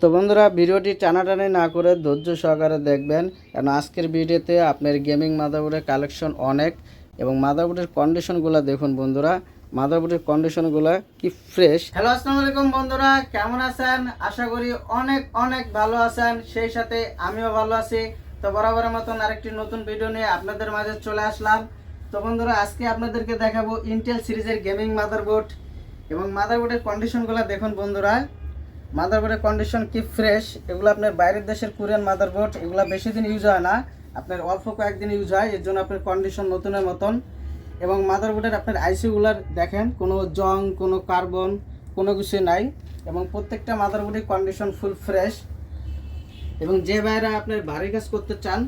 তো বন্ধুরা, ভিডিওটি টানাটানি না করে ধৈর্য সহকারে দেখবেন কারণ আজকের ভিডিওতে আপনার গেমিং মাদারবোর্ডের কালেকশন অনেক এবং মাদারবোর্ডের কন্ডিশনগুলো দেখুন বন্ধুরা। মাদারবোর্ডের কন্ডিশনগুলো কি ফ্রেশ হ্যালো আসসালামু আলাইকুম বন্ধুরা, কেমন আছেন? আশা করি অনেক অনেক ভালো আছেন। সেই সাথে আমিও ভালো আছি। তো বরাবরের মতন আরেকটি নতুন ভিডিও নিয়ে আপনাদের মাঝে চলে আসলাম। তো বন্ধুরা, আজকে আপনাদেরকে দেখাবো ইন্টেল সিরিজের গেমিং মাদারবোর্ড এবং মাদারবোর্ডের কন্ডিশনগুলো দেখুন বন্ধুরা। মাদারবোর্ডের কন্ডিশন কি ফ্রেশ এগুলো আপনার বাইরের দেশের কোরিয়ান মাদারবোর্ড এগুলো বেশি দিন ইউজ হয় না। আপনার অল্প কয়েকদিন ইউজ হয়, এর জন্য আপনার কন্ডিশন নতুনের মতন। এবং মাদারবোর্ডের আপনার আইসিগুলার দেখেন, কোনো জং কোনো কার্বন কোনো কিছু নাই। এবং প্রত্যেকটা মাদারবোর্ডের কন্ডিশন ফুল ফ্রেশ এবং যে ভাইরা আপনার ভারী কাজ করতে চান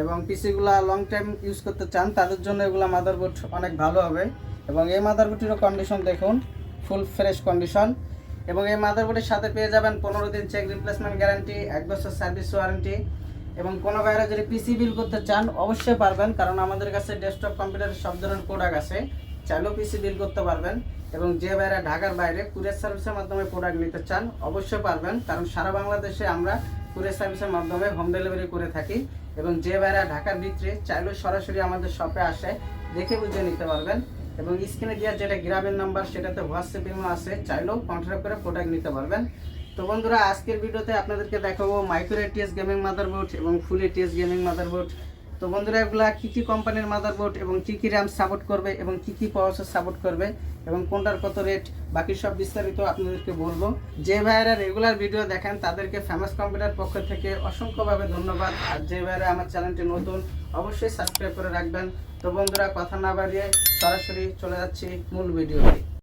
এবং পিসিগুলা লং টাইম ইউজ করতে চান, তাদের জন্য এগুলো মাদারবোর্ড অনেক ভালো হবে। এবং এই মাদারবোর্ডটিরও কন্ডিশন দেখুন ফুল ফ্রেশ কন্ডিশন এবং এই মাদারবোর্ডের সাথে পেয়ে যাবেন পনেরো দিন চেক রিপ্লেসমেন্ট গ্যারান্টি এক বছর সার্ভিস ওয়ারেন্টি এবং কোনো ভাইরা যদি পিসি বিল করতে চান, অবশ্যই পারবেন, কারণ আমাদের কাছে ডেস্কটপ কম্পিউটারের সব ধরনের প্রোডাক্ট আছে। চাইলেও পিসি বিল করতে পারবেন এবং যে ভাইরা ঢাকার বাইরে কুরিয়ার সার্ভিসের মাধ্যমে প্রোডাক্ট নিতে চান, অবশ্যই পারবেন, কারণ সারা বাংলাদেশে আমরা কুরিয়ার সার্ভিসের মাধ্যমে হোম ডেলিভারি করে থাকি এবং যে ভাইরা ঢাকার ভিতরে চাইলেও সরাসরি আমাদের শপে আসে, দেখে বুঝে নিতে পারবেন। এবং স্ক্রিনে দেওয়ার যেটা গ্রামের নাম্বার, সেটাতে হোয়াটসঅ্যাপ ইমো আছে, চাইলেও কন্ট্যাক্ট করে প্রোডাক্ট নিতে পারবেন। তো বন্ধুরা, আজকের ভিডিওতে আপনাদেরকে দেখাবো মাইক্রো এটিএস গেমিং মাদারবোর্ড এবং ফুল এটিএস গেমিং মাদারবোর্ড তো বন্ধুরা, এগুলা কী কী কোম্পানির মাদারবোর্ড এবং কী কী র্যাম সাপোর্ট করবে এবং কী কী প্রসেসর সাপোর্ট করবে এবং কোনটার কত রেট বাকি সব বিস্তারিত আপনাদেরকে বলব। যে ভাইয়েরা রেগুলার ভিডিও দেখেন, তাদেরকে ফেমাস কম্পিউটার পক্ষ থেকে অসংখ্যভাবে ধন্যবাদ। আর যে ভাইয়েরা আমার চ্যানেলটি নতুন, অবশ্যই সাবস্ক্রাইব করে রাখবেন। তো বন্ধুরা, কথা না বাড়িয়ে সরাসরি চলে যাচ্ছি মূল ভিডিওতে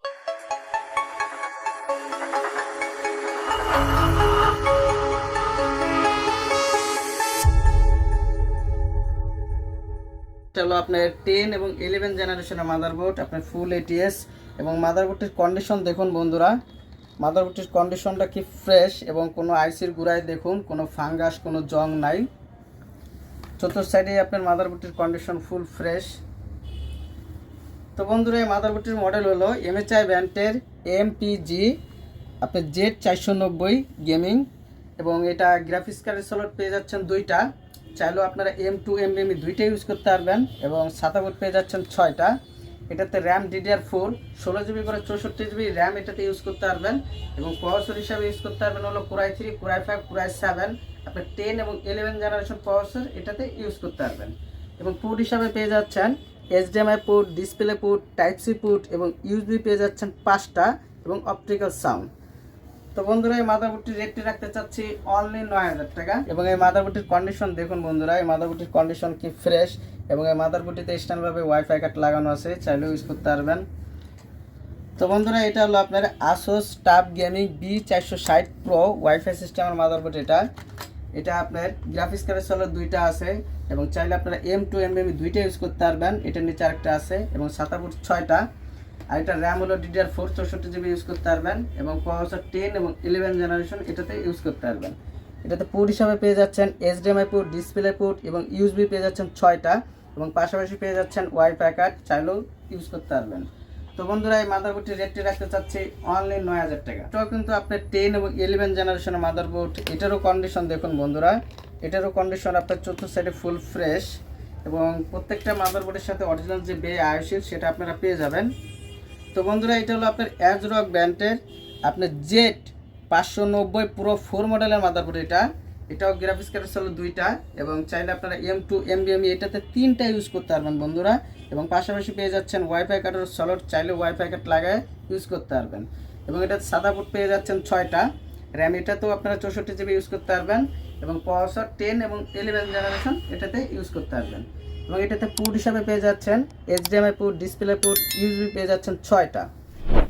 এটা হলো আপনার টেন এবং ইলেভেন জেনারেশনের মাদারবোর্ড আপনার ফুল এটিএস এবং মাদারবোর্ডটির কন্ডিশন দেখুন বন্ধুরা। মাদারবোর্ডটির কন্ডিশনটা কি ফ্রেশ এবং কোনো আইসির গুড়ায় দেখুন, কোনো ফাঙ্গাস কোনো জং নাই। চতুর্থ সাইডে আপনার মাদারবোর্ডটির কন্ডিশন ফুল ফ্রেশ তো বন্ধুরা, এই মাদারবোর্ডটির মডেল হলো এমএচআই ব্যান্ডের এমপিজি আপনার জেড চারশো নব্বই গেমিং এবং এটা গ্রাফিক্স কার্ডের সলট পেয়ে যাচ্ছেন দুইটা। চাইলেও আপনারা এম টু এম এম দুইটা ইউজ করতে পারবেন এবং সাতাবোর্ড পেয়ে যাচ্ছেন ছয়টা। এটাতে র্যাম ডিডিআর ফোর ষোলো জিবি করে চৌষট্টি জিবি র্যাম এটাতে ইউজ করতে পারবেন এবং প্রসেসর হিসাবে ইউজ করতে পারবেন হলো core i three core i five core i seven আপনার টেন এবং ইলেভেন জেনারেশন প্রসেসর এটাতে ইউজ করতে পারবেন। এবং পোর্ট হিসাবে পেয়ে যাচ্ছেন HDMI port display port type C port এবং ইউজবি পেয়ে যাচ্ছেন পাঁচটা এবং অপটিক্যাল সাউন্ড তো বন্ধুরা, এই মাদারবোর্ডটির রেটটি রাখতে চাচ্ছি অনলি নয় হাজার টাকা এবং এই মাদারবোর্ডটির কন্ডিশন দেখুন বন্ধুরা, এই মাদারবোর্ডটির কন্ডিশন কি ফ্রেশ এবং এই মাদারবোর্ডটিতে স্ট্যান্ডভাবে ওয়াইফাই কার্ড লাগানো আছে, চাইলেও ইউজ করতে পারবেন। তো বন্ধুরা, এটা হলো আপনার আসোস টাপ গেমিং বি চারশো ষাট প্রো ওয়াইফাই সিস্টেমের মাদারবোর্ড এটা। এটা আপনার গ্রাফিক্স কার্ডের সলো দুইটা আছে এবং চাইলে আপনারা এম টু এম এম দুইটা ইউজ করতে পারবেন। এটার নিচে আরেকটা আছে এবং সাতাপুর ছয়টা। আর এটা র্যাম হলো ডিডিআর ফোর চৌষট্টি জিবি ইউজ করতে পারবেন এবং প্রসেসর টেন এবং ইলেভেন জেনারেশন এটাতে ইউজ করতে পারবেন। এটাতে পোর্ট হিসাবে পেয়ে যাচ্ছেন এইচডিএমআই পোর্ট ডিসপ্লে পোর্ট এবং ইউএসবি পেয়ে যাচ্ছেন ছয়টা এবং পাশাপাশি পেয়ে যাচ্ছেন ওয়াইফাই কার্ড চাইলেও ইউজ করতে পারবেন। তো বন্ধুরা, এই মাদারবোর্ডটির রেটটি রাখতে চাচ্ছি অনলি নয় হাজার টাকা। এটাও কিন্তু আপনার টেন এবং ইলেভেন জেনারেশনের মাদারবোর্ড এটারও কন্ডিশন দেখুন বন্ধুরা। এটারও কন্ডিশন আপনার চতুর্থ সাইডে ফুল ফ্রেশ এবং প্রত্যেকটা মাদারবোর্ডের সাথে অরিজিনাল যে বে আয়ুষির সেটা আপনারা পেয়ে যাবেন। তো বন্ধুরা, এটা হলো আপনার অ্যাজ রক ব্যান্ডের আপনার জেট পাঁচশো নব্বই পুরো ফোর মডেলের মাদারবোর্ড এটা। এটাও গ্রাফিক্স কার্ডের হলো দুইটা এবং চাইলে আপনারা এম টু এম বি বিএমই এটাতে তিনটা ইউজ করতে পারবেন বন্ধুরা। এবং পাশাপাশি পেয়ে যাচ্ছেন ওয়াইফাই কার্ডের সলট চাইলে ওয়াইফাই কার্ড লাগায় ইউজ করতে পারবেন। এবং এটা সাদা পোর্ট পেয়ে যাচ্ছেন ছয়টা। র্যাম এটাতেও আপনারা চৌষট্টি জিবি ইউজ করতে পারবেন এবং প্রসেসর টেন এবং ইলেভেন জেনারেশন এটাতে ইউজ করতে পারবেন। এবং এটাতে পোর্ট হিসাবে পেয়ে যাচ্ছেন HDMI port display port USB পেয়ে যাচ্ছেন ছয়টা।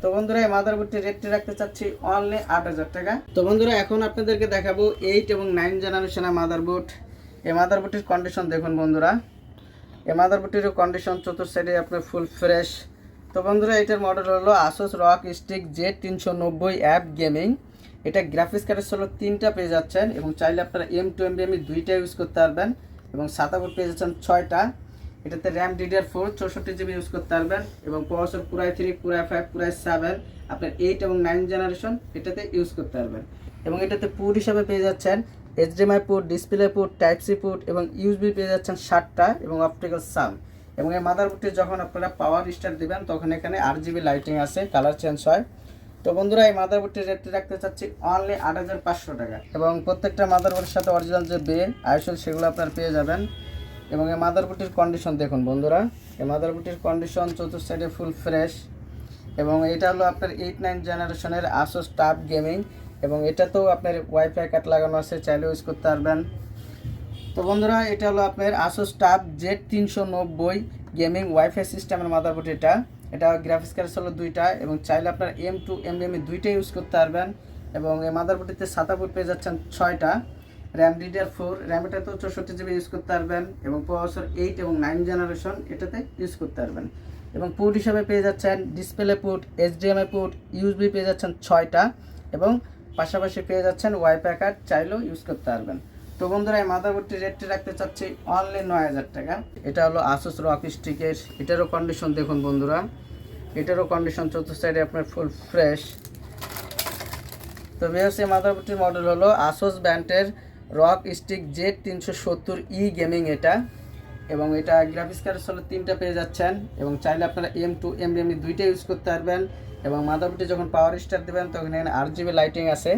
তো বন্ধুরা, এই মাদারবোর্ডটির রেটটি রাখতে চাচ্ছি অনলি আট হাজার টাকা। তো বন্ধুরা, এখন আপনাদেরকে দেখাবো এইট এবং নাইন জেনারেশনের মাদারবোর্ড এই মাদারবোর্ডটির কন্ডিশন দেখুন বন্ধুরা। এই মাদারবোর্ডটিরও কন্ডিশন চতুর্থ সাইডে আপনার ফুল ফ্রেশ তো বন্ধুরা, এটার মডেল হলো আসোস রক স্টিক জে তিনশো নব্বই অ্যাপ গেমিং এটা গ্রাফিক্স কার্ডের হলো তিনটা পেয়ে যাচ্ছেন এবং চাইলে আপনারা এম টু এম দুইটা ইউজ করতে পারবেন। এবং সাতাবোর্ড পেয়ে যাচ্ছেন ছয়টা। এটাতে র্যাম ডিডিআর ফোর চৌষট্টি জিবি ইউজ করতে পারবেন এবং প্রসেসর পুরাই থ্রি পুরাই ফাইভ পুরাই সেভেন আপনার এইট এবং নাইন জেনারেশন এটাতে ইউজ করতে পারবেন। এবং এটাতে পুট হিসাবে পেয়ে যাচ্ছেন HDMI port display port type C port এবং ইউএসবি পেয়ে যাচ্ছেন ষাটটা এবং অপটিক্যাল সাউন্ড এবং এই মাদার মাদারবোর্ডটি যখন আপনারা পাওয়ার স্টার্ট দিবেন, তখন এখানে আট জিবি লাইটিং আছে কালার চেঞ্জ হয়। তো বন্ধুরা, এই মাদারবোর্ডটির রেটটি রাখতে চাচ্ছি অনলি আট হাজার পাঁচশো টাকা। এবং প্রত্যেকটা মাদারবোর্ডের সাথে অরিজিনাল যে বে আইসল, সেগুলো আপনার পেয়ে যাবেন। এবং এই মাদারবোর্ডটির কন্ডিশন দেখুন বন্ধুরা। এই মাদারবোর্ডটির কন্ডিশন চতুর্থ সাইডে ফুল ফ্রেশ এবং এটা হলো আপনার এইট নাইন জেনারেশনের আসোস টাপ গেমিং এবং এটাতেও আপনার ওয়াইফাই কাট লাগানো আছে চাইলে ইউজ করতে পারবেন। তো বন্ধুরা, এটা হলো আপনার আসোস টাপ জেড তিনশো নব্বই গেমিং ওয়াইফাই সিস্টেমের মাদারবোর্ড এটা। এটা গ্রাফিক্স কার্ড হলো দুইটা এবং চাইলে আপনার এম টু এম এম দুইটাই ইউজ করতে পারবেন এবং এই মাদারবোর্ডটিতে সাতা বুট পেয়ে যাচ্ছেন ছয়টা। র্যাম ডিডিআর ফোর র্যাম এটাতেও চৌষট্টি জিবি ইউজ করতে পারবেন এবং প্রসেসর এইট এবং নাইন জেনারেশন এটাতে ইউজ করতে পারবেন। এবং পোর্ট হিসাবে পেয়ে যাচ্ছেন display port HDMI port USB পেয়ে যাচ্ছেন ছয়টা এবং পাশাপাশি পেয়ে যাচ্ছেন ওয়াইফাই কার্ড চাইলেও ইউজ করতে পারবেন। তো বন্ধুরা, এই মাদারবোর্ডটি রেটটি রাখতে চাচ্ছি অনলি নয় হাজার টাকা। এটা হলো আসুস রক স্টিকের। এটারও কন্ডিশন দেখুন বন্ধুরা। এটারও কন্ডিশন চতুর্থ সাইডে আপনার ফুল ফ্রেশ তো বিএসসি মাদারবোর্ডটির মডেল হলো আসোস ব্যান্ডের রক স্টিক জেড তিনশো সত্তর ই গেমিং এটা। এবং এটা গ্রাফিক্স কার্ড হলো তিনটা পেয়ে যাচ্ছেন। এবং চাইলে আপনারা এম টু এম এম দুইটা ইউজ করতে পারবেন। এবং মাদারবোর্ডটি যখন পাওয়ার স্টার দেবেন, তখন এখানে আট জিবি লাইটিং আছে।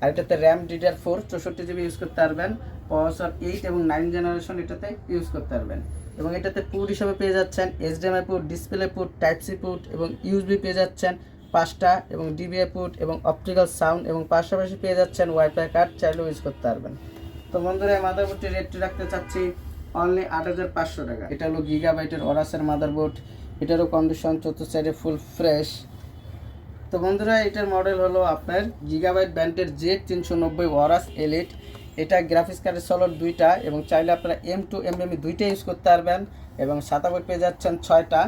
আর এটাতে র্যাম ডিডার ফোর চৌষট্টি জিবি ইউজ করতে পারবেন। প্রসেসর এইট এবং নাইন জেনারেশন এটাতে ইউজ করতে পারবেন। এবং এটাতে পুট হিসাবে পেয়ে যাচ্ছেন HDMI port display port type C port এবং ইউএসবি পেয়ে যাচ্ছেন পাঁচটা এবং ডিবিআই পুট এবং অপটিক্যাল সাউন্ড এবং পাশাপাশি পেয়ে যাচ্ছেন ওয়াইফাই কার্ড চাইলেও ইউজ করতে পারবেন। তো বন্ধুরা, এই মাদারবোর্ডটির রেটটি রাখতে চাচ্ছি অনলি আট হাজার পাঁচশো টাকা। এটা হলো গিগাবাইটের অরাসের মাদারবোর্ড এটারও কন্ডিশন চতুর্থ সাইডে ফুল ফ্রেশ তো বন্ধুরা, এটার মডেল হলো আপনার গিগাবাইট ব্যান্ডের জেড তিনশো নব্বই ওয়ারাস এলিট এটা গ্রাফিক্স কার্ডের সলর দুইটা এবং চাইলে আপনারা এম টু এম এম দুইটা ইউজ করতে পারবেন এবং সাতাবই পেয়ে যাচ্ছেন ছয়টা।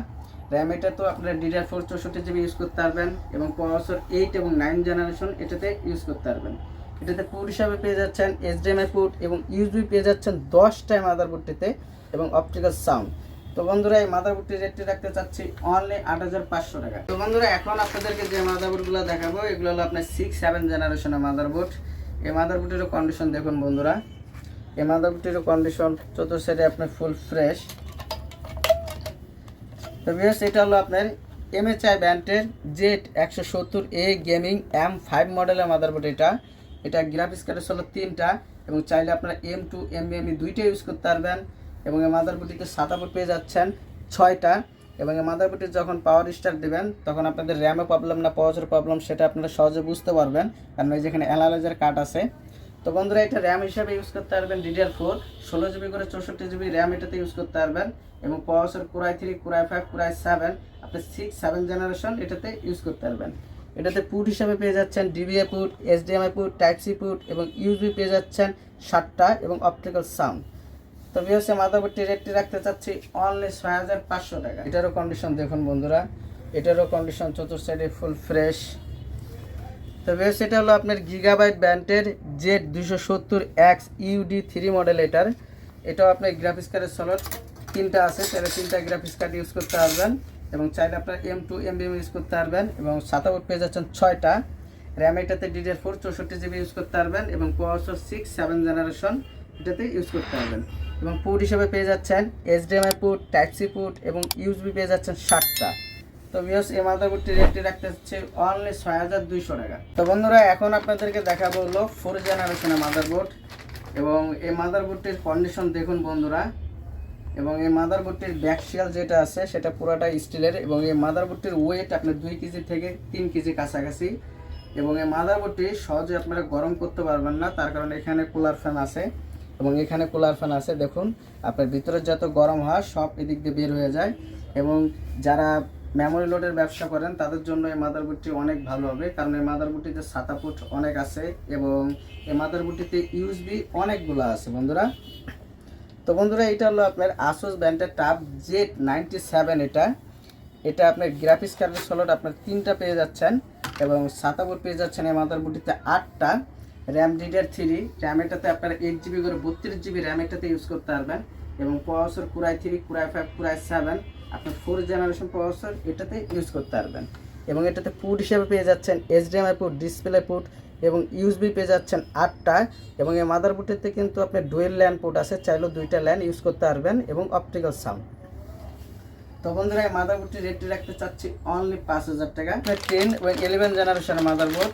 র্যাম এটা তো আপনারা ডিডিআর ফোর চৌষট্টি জিবি ইউজ করতে পারবেন এবং প্রসেসর এইট এবং নাইন জেনারেশন এটাতে ইউজ করতে পারবেন। এটাতে পোর্ট হিসাবে পেয়ে যাচ্ছেন এইচডিএমআই পোর্ট এবং ইউএসবি পেয়ে যাচ্ছেন দশটায় মাদারবোর্ডটিতে এবং অপটিক্যাল সাউন্ড তো বন্ধুরা, এই মাদারবোর্ডটির রেটটি রাখতে চাচ্ছি অনলি আট হাজার পাঁচশো টাকা। তো বন্ধুরা, এখন আপনাদেরকে যে মাদারবোর্ডগুলো দেখাবো, এগুলো হলো আপনার সিক্স সেভেন জেনারেশনের মাদারবোর্ড এই মাদারবোর্ডেরও কন্ডিশন দেখুন বন্ধুরা। এই মাদারবোর্ডটিরও কন্ডিশন চতুর্থ সাইডে আপনার ফুল ফ্রেশ তো বিয়ার্স এটা হলো আপনার এমএচআই ব্যান্ডের জেট একশো সত্তর এ গেমিং এম ফাইভ মডেলের মাদারবোর্ড এটা। এটা গ্রাফিক্স কার্ডের হলো তিনটা এবং চাইলে আপনারা এম টু এম এম দুইটা ইউজ করতে পারবেন এবং এই মাদারবোর্ডটিতে বোর্ড পেয়ে যাচ্ছেন, ছয়টা। এবং এই মাদারবোর্ডটি যখন পাওয়ার স্টার্ট দেবেন, তখন আপনাদের র্যামে প্রবলেম না পাওয়ার প্রবলেম সেটা আপনারা সহজে বুঝতে পারবেন। কারণ এই যেখানে অ্যানালাইজার কার্ড আছে। তো বন্ধুরা, এটা র্যাম হিসাবে ইউজ করতে পারবেন ডিডিআর ফোর ষোলো জিবি করে চৌষট্টি জিবি র্যাম এটাতে ইউজ করতে পারবেন। এবং processor core i three core i five core i seven আপনি সিক্স সেভেন জেনারেশন এটাতে ইউজ করতে পারবেন। এটাতে পুট হিসাবে পেয়ে যাচ্ছেন DBA port HDMI port type C port এবং ইউএসবি পেয়ে যাচ্ছেন ষাটটা এবং অপটিক্যাল সাউন্ড তো বিএসএ মাদারবোর্ডটি রেটটি রাখতে চাচ্ছি অনলি ছয় হাজার পাঁচশো টাকা। এটারও কন্ডিশন দেখুন বন্ধুরা। এটারও কন্ডিশন চতুর্থ সাইডে ফুল ফ্রেশ তো বেশ এটা হলো আপনার গিগাবাইট ব্যান্ডের জেড দুশো সত্তর এক্স ইউডি থ্রি মডেল এটার। এটাও আপনার গ্রাফিক্স কার্ডের সলট তিনটা আছে তাহলে তিনটা গ্রাফিক্স কার্ড ইউজ করতে পারবেন এবং চাইলে আপনার এম টু এম ইউজ করতে পারবেন এবং সাতাবোর্ড পেয়ে যাচ্ছেন ছয়টা। র্যাম এটাতে ডিডিআর ফোর চৌষট্টি জিবি ইউজ করতে পারবেন এবং প্রসেসর সিক্স সেভেন জেনারেশন এটাতে ইউজ করতে পারবেন। এবং পোর্ট হিসেবে পেয়ে যাচ্ছেন HDMI port type C port এবং ইউএসবি পেয়ে যাচ্ছেন ষাটটা। তো বিয়স এই মাদারবোর্ডটি রেটটি রাখতে হচ্ছে অনলি ছয় হাজার দুইশো টাকা। তো বন্ধুরা, এখন আপনাদেরকে দেখাবো হলো ফোর জেনারেশনের মাদারবোর্ড এবং এই মাদারবোর্ডটির কন্ডিশন দেখুন বন্ধুরা। এবং এই মাদারবোর্ডটির ব্যাকশিয়াল যেটা আছে, সেটা পুরোটা স্টিলের এবং এই মাদারবোর্ডটির ওয়েট আপনার দুই কেজি থেকে তিন কেজি কাছাকাছি। এবং এই মাদারবোর্ডটি সহজে আপনারা গরম করতে পারবেন না, তার কারণে এখানে কুলার ফ্যান আছে। এবং এখানে কুলার ফ্যান আছে, দেখুন। আপনার ভিতরে যত গরম হয়, সব এদিক দিয়ে বের হয়ে যায়। এবং যারা মেমোরি লোডের ব্যবসা করেন, তাদের জন্য এই মাদারবোর্ডটি অনেক ভালো হবে। কারণ এই মাদারবোর্ডটিতে সাতা ফুট অনেক আছে এবং এই মাদারবোর্ডটিতে ইউএসবি অনেকগুলো আছে, বন্ধুরা। তো বন্ধুরা, এটা হলো আপনার আসুস ব্র্যান্ডের টাপ জেড নাইনটি সেভেন এটা। এটা আপনার গ্রাফিক্স কার্ডের সলট আপনার তিনটা পেয়ে যাচ্ছেন এবং সাতাবোর্ড পেয়ে যাচ্ছেন এই মাদারবোর্ডটিতে আটটা। র্যাম ডিডিআর থ্রি র্যাম এটাতে আপনারা এইট জিবি করে বত্রিশ জিবি র্যাম এটাতে ইউজ করতে পারবেন। এবং processor core i three core i five core i seven আপনার ফোর জেনারেশন প্রসেসর এটাতে ইউজ করতে পারবেন। এবং এটাতে পুট হিসেবে পেয়ে যাচ্ছেন এইচডিএমআই পুট ডিসপ্লে পুট এবং ইউএসবি পেয়ে যাচ্ছেন আটটা। এবং এই মাদারবোর্ডেতে কিন্তু আপনার ডুয়েল ল্যান্ড পোর্ট আছে, চাইলেও দুইটা ল্যান্ড ইউজ করতে পারবেন এবং অপটিক্যাল সাউন্ড তো বন্ধুরা, এই মাদারবোর্ডটি রেটটি রাখতে চাচ্ছি অনলি পাঁচ হাজার টাকা। টেন এবং ইলেভেন জেনারেশনের মাদারবোর্ড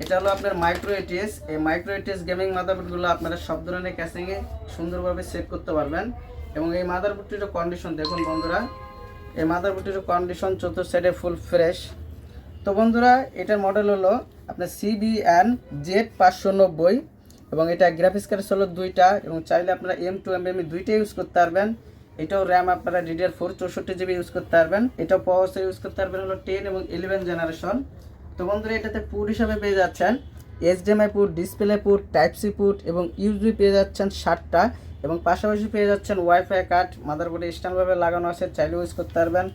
এটা হলো আপনার মাইক্রো এটিএস এই মাইক্রো এটিএস গেমিং মাদারবোর্ডগুলো আপনারা সব ধরনের ক্যাসিংয়ে সুন্দরভাবে সেভ করতে পারবেন। এবং এই মাদারবোর্ডটিরও কন্ডিশন দেখুন বন্ধুরা। এই মাদারবোর্ডটিরও কন্ডিশন চতুর্থ সাইডে ফুল ফ্রেশ তো বন্ধুরা, এটার মডেল হলো আপনার সিবিএন জেড পাঁচশো নব্বই এবং এটা গ্রাফিক্স কার্ড হলো দুইটা এবং চাইলে আপনারা এম টু এম এম দুইটা ইউজ করতে পারবেন। এটাও র্যাম আপনারা ডিডিআর ফোর চৌষট্টি জিবি ইউজ করতে পারবেন। এটাও প্রসেসর ইউজ করতে পারবেন হলো টেন এবং ইলেভেন জেনারেশন তো বন্ধুরা, এটাতে পুট হিসাবে পেয়ে যাচ্ছেন HDMI port display port type C port এবং ইউজবি পেয়ে যাচ্ছেন ষাটটা এবং পাশাপাশি পেয়ে যাচ্ছেন ওয়াইফাই কার্ড মাদারবোর্ডে স্ট্যান্ডভাবে লাগানো আছে চাইলে ইউজ করতে পারবেন।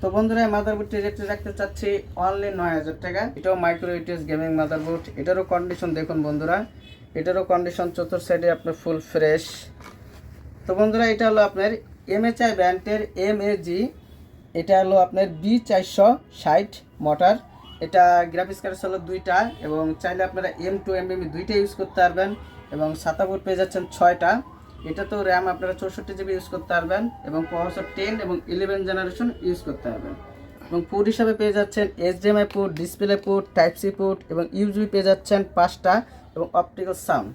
তো বন্ধুরা মাদারবোর্ডটি রেটে রাখতে চাচ্ছি অনলি নয় হাজার টাকা। এটাও মাইক্রো ইউটিএস গেমিং মাদারবোর্ড এটারও কন্ডিশন দেখুন বন্ধুরা, এটারও কন্ডিশন চতুর্থ সাইডে আপনার ফুল ফ্রেশ তো বন্ধুরা, এটা হলো আপনার এমএচআই ব্র্যান্ডের এম এটা হলো আপনার বি চারশো ষাট মোটর এটা গ্রাফিক্স কার্ড হলো দুইটা এবং চাইলে আপনারা এম টু এম এম দুইটা ইউজ করতে পারবেন এবং সাতাপুর পেয়ে যাচ্ছেন ছয়টা। এটা তো র্যাম আপনারা চৌষট্টি জিবি ইউজ করতে পারবেন এবং প্রসেসর টেন এবং ইলেভেন জেনারেশন ইউজ করতে পারবেন। এবং পোর্ট হিসাবে পেয়ে যাচ্ছেন HDMI port display port type C port এবং ইউজবি পেয়ে যাচ্ছেন পাঁচটা এবং অপটিক্যাল সাউন্ড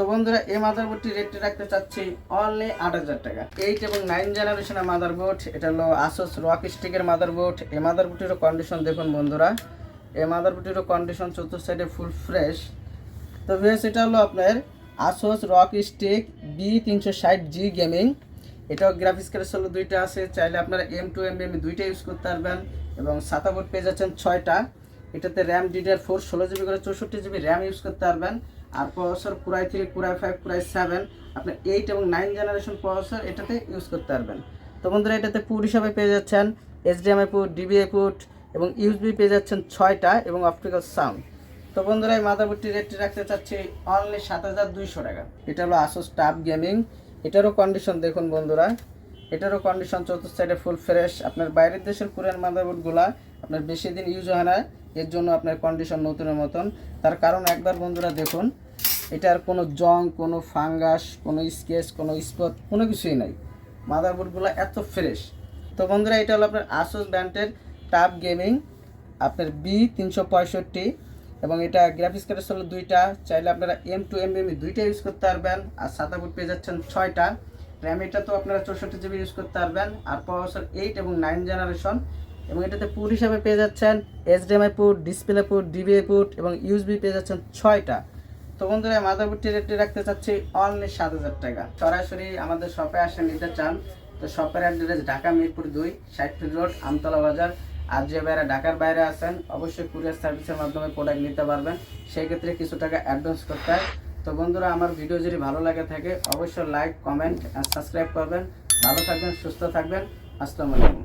তো বন্ধুরা, এই মাদারবোর্ডটি রেটে রাখতে চাচ্ছি অনলি আট হাজার টাকা। এইট এবং নাইন জেনারেশনের মাদারবোর্ড এটা হলো আসোস রক স্টিকের মাদারবোর্ড এই মাদারবোর্ডটিরও কন্ডিশন দেখুন বন্ধুরা, এই মাদারবোর্ডটিরও কন্ডিশন চতুর্থ সাইডে ফুল ফ্রেশ তো ভিউয়ার্স এটা হলো আপনার আসোস রক স্টিক বি তিনশো ষাট জি গেমিং এটাও গ্রাফিক্স কার্ড হলো দুইটা আছে, চাইলে আপনারা এম টু এম এম দুইটা ইউজ করতে পারবেন এবং সাতাবোর্ড পেয়ে যাচ্ছেন ছয়টা। এটাতে র্যাম ডিডিআর ফোর ষোলো জিবি করে চৌষট্টি জিবি র্যাম ইউজ করতে পারবেন। আর processor core i three core i five core i seven আপনার এইট এবং নাইন জেনারেশন প্রসেসর এটাতে ইউজ করতে পারবেন। তো বন্ধুরা, এটাতে পুট হিসাবে পেয়ে যাচ্ছেন এইচডিএমআই পুট ডিবিআই পুট এবং ইউএসবি পেয়ে যাচ্ছেন ছয়টা এবং অপটিক্যাল সাউন্ড তো বন্ধুরা, এই মাদারবোর্ডটি রেটটি রাখতে চাচ্ছি অনলি সাত হাজার দুইশো টাকা। এটা হলো আসোস টাপ গেমিং এটারও কন্ডিশন দেখুন বন্ধুরা। এটারও কন্ডিশন চতুর্থ সাইডে ফুল ফ্রেশ আপনার বাইরের দেশের কোরিয়ান মাদারবোর্ডগুলা আপনার বেশি দিন ইউজ হয় না। এর জন্য আপনার কন্ডিশন নতুনের মতন। তার কারণ একবার বন্ধুরা দেখুন, এটার কোনো জং কোনো ফাঙ্গাস কোনো স্কেচ কোনো স্পট কোনো কিছুই নাই। মাদারবোর্ডগুলো এত ফ্রেশ তো বন্ধুরা, এটা হলো আপনার আসোস ব্র্যান্ডের টাপ গেমিং আপনার বি তিনশো পঁয়ষট্টি, এবং এটা গ্রাফিক্স কার্ড হলো দুইটা। চাইলে আপনারা এম টু এম এম দুইটা ইউজ করতে পারবেন, আর সাতাবোর্ড পেয়ে যাচ্ছেন ছয়টা। র্যাম এটা তো আপনারা চৌষট্টি জিবি ইউজ করতে পারবেন, আর প্রসেসর এইট এবং নাইন জেনারেশন এবং এটাতে পুট হিসাবে পেয়ে যাচ্ছেন HDMI port display port DVI port এবং ইউএসবি পেয়ে যাচ্ছেন ছয়টা। তো বন্ধুরা মাদারবোর্ডটি রেটটি রাখতে চাচ্ছি অনলি সাত হাজার টাকা। সরাসরি আমাদের শপে আসে নিতে চান, তো শপের অ্যাড্রেস ঢাকা মিরপুর দুই, ষাট রোড, আমতলা বাজার। আর যে বাইরে ঢাকার বাইরে আছেন, অবশ্যই কুরিয়ার সার্ভিসের মাধ্যমে প্রোডাক্ট নিতে পারবেন। সেই ক্ষেত্রে কিছু টাকা অ্যাডভান্স করতে হয়। তো বন্ধুরা, আমার ভিডিও যদি ভালো লাগে থাকে, অবশ্যই লাইক কমেন্ট সাবস্ক্রাইব করবেন। ভালো থাকবেন, সুস্থ থাকবেন। আসসালামু আলাইকুম।